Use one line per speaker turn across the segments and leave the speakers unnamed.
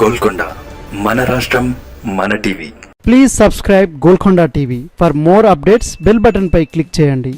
గోల్కొండ మన రాష్ట్రం మన TV.
Please subscribe Golconda TV for more updates bell button pi click చేయండి.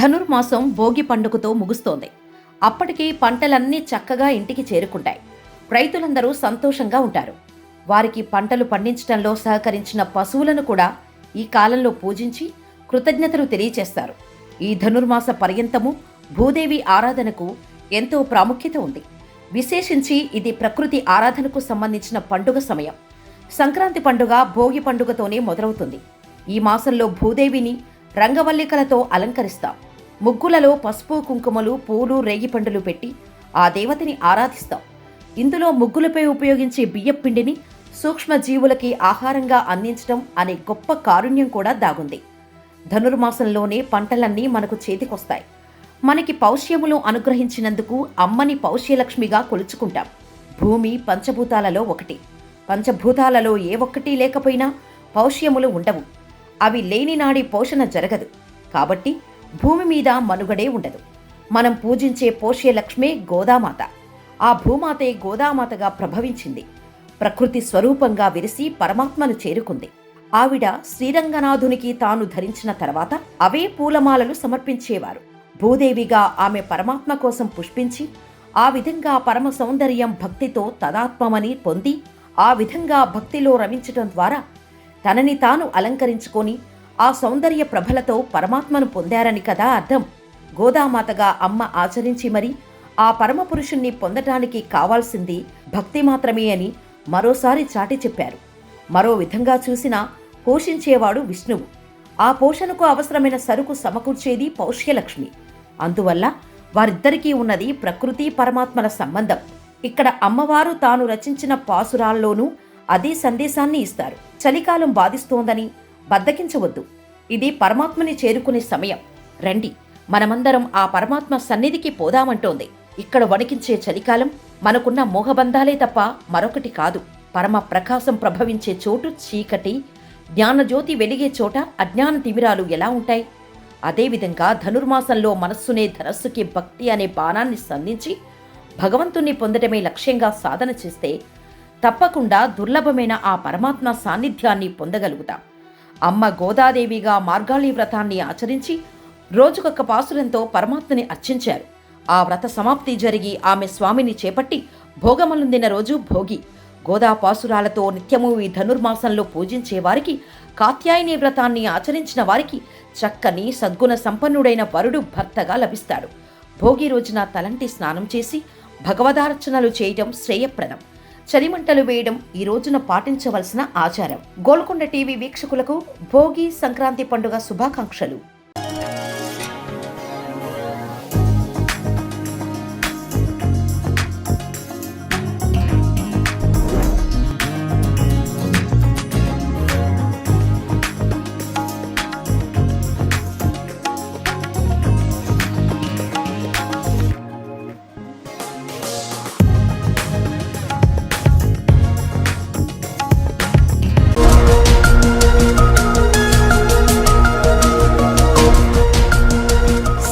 ధనుర్మాసం భోగి పండుగతో ముగుస్తోంది. అప్పటికి పంటలన్నీ చక్కగా ఇంటికి చేరుకుంటాయి. రైతులందరూ సంతోషంగా ఉంటారు. వారికి పంటలు పండించడంలో సహకరించిన పశువులను కూడా ఈ కాలంలో పూజించి కృతజ్ఞతలు తెలియచేస్తారు. ఈ ధనుర్మాస పర్యంతము భూదేవి ఆరాధనకు ఎంతో ప్రాముఖ్యత ఉంది. విశేషించి ఇది ప్రకృతి ఆరాధనకు సంబంధించిన పండుగ సమయం. సంక్రాంతి పండుగ భోగి పండుగతోనే మొదలవుతుంది. ఈ మాసంలో భూదేవిని రంగవల్లికలతో అలంకరిస్తాం. ముగ్గులలో పసుపు కుంకుమలు పూలు రేగిపండులు పెట్టి ఆ దేవతని ఆరాధిస్తాం. ఇందులో ముగ్గులపై ఉపయోగించే బియ్యం సూక్ష్మజీవులకి సూక్ష్మ జీవులకి ఆహారంగా అందించడం అనే గొప్ప కారుణ్యం కూడా దాగుంది. ధనుర్మాసంలోనే పంటలన్నీ మనకు చేతికొస్తాయి. మనకి పౌష్యములు అనుగ్రహించినందుకు అమ్మని పౌష్యలక్ష్మిగా కొలుచుకుంటాం. భూమి పంచభూతాలలో ఒకటి. పంచభూతాలలో ఏ ఒక్కటి లేకపోయినా పౌష్యములు ఉండవు. అవి లేని నాడి పోషణ జరగదు. కాబట్టి భూమి మీద మనుగడే ఉండదు. మనం పూజించే పోష్యలక్ష్మే గోదామాత. ఆ భూమాతే గోదామాతగా ప్రభవించింది. ప్రకృతి స్వరూపంగా విరిసి పరమాత్మను చేరుకుంది. ఆవిడ శ్రీరంగనాథునికి తాను ధరించిన తర్వాత అవే పూలమాలలు సమర్పించేవారు. భూదేవిగా ఆమె పరమాత్మ కోసం పుష్పించి ఆ విధంగా పరమ సౌందర్యం భక్తితో తదాత్మమని పొంది ఆ విధంగా భక్తిలో రమించటం ద్వారా తనని తాను అలంకరించుకొని ఆ సౌందర్య ప్రభలతో పరమాత్మను పొందారని కదా అర్థం. గోదామాతగా అమ్మ ఆచరించి మరి ఆ పరమపురుషుణ్ణి పొందటానికి కావాల్సింది భక్తి మాత్రమే అని మరోసారి చాటి చెప్పారు. మరో విధంగా చూసినా పోషించేవాడు విష్ణువు. ఆ పోషణకు అవసరమైన సరుకు సమకూర్చేది పౌష్యలక్ష్మి. అందువల్ల వారిద్దరికీ ఉన్నది ప్రకృతి పరమాత్మల సంబంధం. ఇక్కడ అమ్మవారు తాను రచించిన పాసురాల్లోనూ అదే సందేశాన్ని ఇస్తారు. చలికాలం బాధిస్తోందని బద్దకించవద్దు. ఇది పరమాత్మని చేరుకునే సమయం. రండి మనమందరం ఆ పరమాత్మ సన్నిధికి పోదామంటోంది. ఇక్కడ వణికించే చలికాలం మనకున్న మోహబంధాలే తప్ప మరొకటి కాదు. పరమ ప్రకాశం ప్రభవించే చోటు చీకటి. జ్ఞానజ్యోతి వెలిగే చోట అజ్ఞాన తిమిరాలు ఎలా ఉంటాయి? అదేవిధంగా ధనుర్మాసంలో మనస్సునే ధనస్సుకి భక్తి అనే బాణాన్ని సంధించి భగవంతుణ్ణి పొందటమే లక్ష్యంగా సాధన చేస్తే తప్పకుండా దుర్లభమైన ఆ పరమాత్మ సాన్నిధ్యాన్ని పొందగలుగుతాం. అమ్మ గోదాదేవిగా మార్గాళి వ్రతాన్ని ఆచరించి రోజుకొక్క పాసురంతో పరమాత్మని అర్చించారు. ఆ వ్రత సమాప్తి జరిగి ఆమె స్వామిని చేపట్టి భోగమలుందిన రోజు భోగి. గోదా పాసురాలతో నిత్యము ఈ ధనుర్మాసంలో పూజించే వారికి కాత్యాయని వ్రతాన్ని ఆచరించిన వారికి చక్కని సద్గుణ సంపన్నుడైన వరుడు భర్తగా లభిస్తాడు. భోగి రోజున తలంటి స్నానం చేసి భగవదార్చనలు చేయడం శ్రేయప్రదం. చలిమంటలు వేయడం ఈ రోజున పాటించవలసిన ఆచారం. గోల్కొండ టీవీ వీక్షకులకు భోగి సంక్రాంతి పండుగ శుభాకాంక్షలు.